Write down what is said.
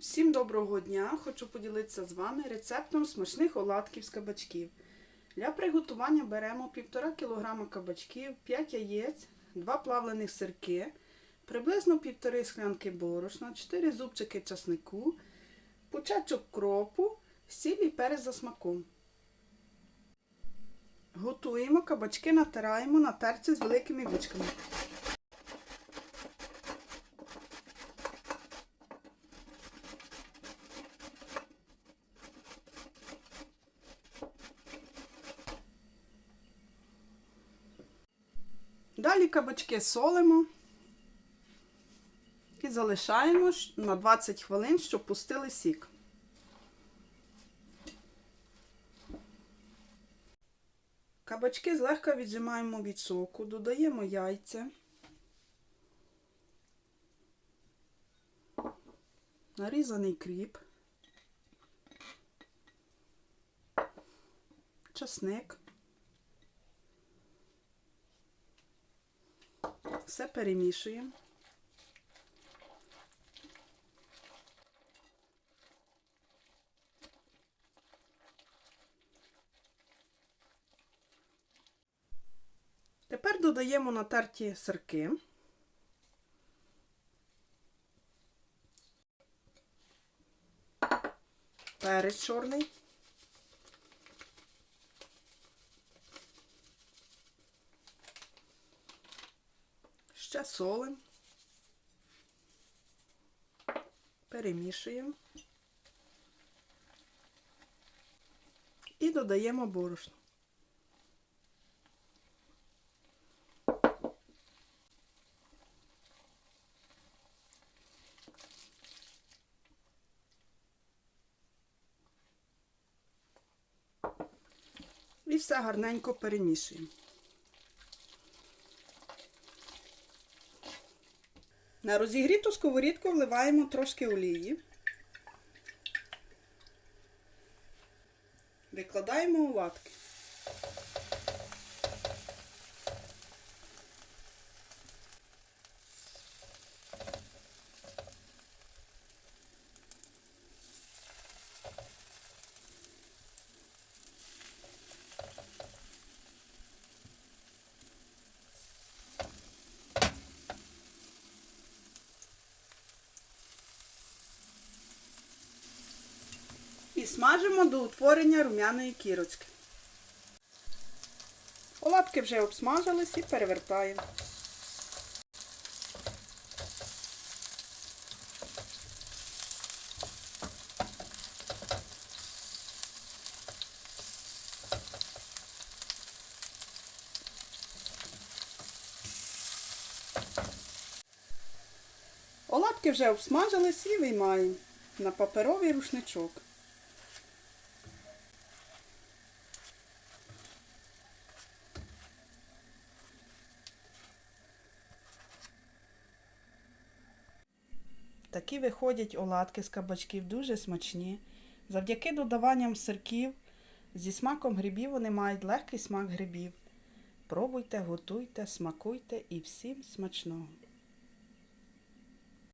Всім доброго дня! Хочу поділитися з вами рецептом смачних оладків з кабачків. Для приготування беремо 1,5 кг кабачків, 5 яєць, 2 плавлених сирки, приблизно 1,5 склянки борошна, 4 зубчики часнику, пучачок кропу, сіль і перець за смаком. Готуємо кабачки, натираємо на терці з великими вічками. Далі кабачки солимо і залишаємо на 20 хвилин, щоб пустили сік. Кабачки злегка віджимаємо від соку, додаємо яйця, нарізаний кріп, часник. Все перемішуємо. Тепер додаємо натерті сирки. Перець чорний. Ще. Перемішуємо. І додаємо борошно. І все гарненько перемішуємо. На розігріту сковорідку вливаємо трошки олії. Викладаємо оладки. І смажимо до утворення рум'яної кірочки. Оладки вже обсмажились і перевертаємо. Оладки вже обсмажились і виймаємо на паперовий рушничок. Такі виходять оладки з кабачків дуже смачні. Завдяки додаванням сирків зі смаком грибів вони мають легкий смак грибів. Пробуйте, готуйте, смакуйте і всім смачного!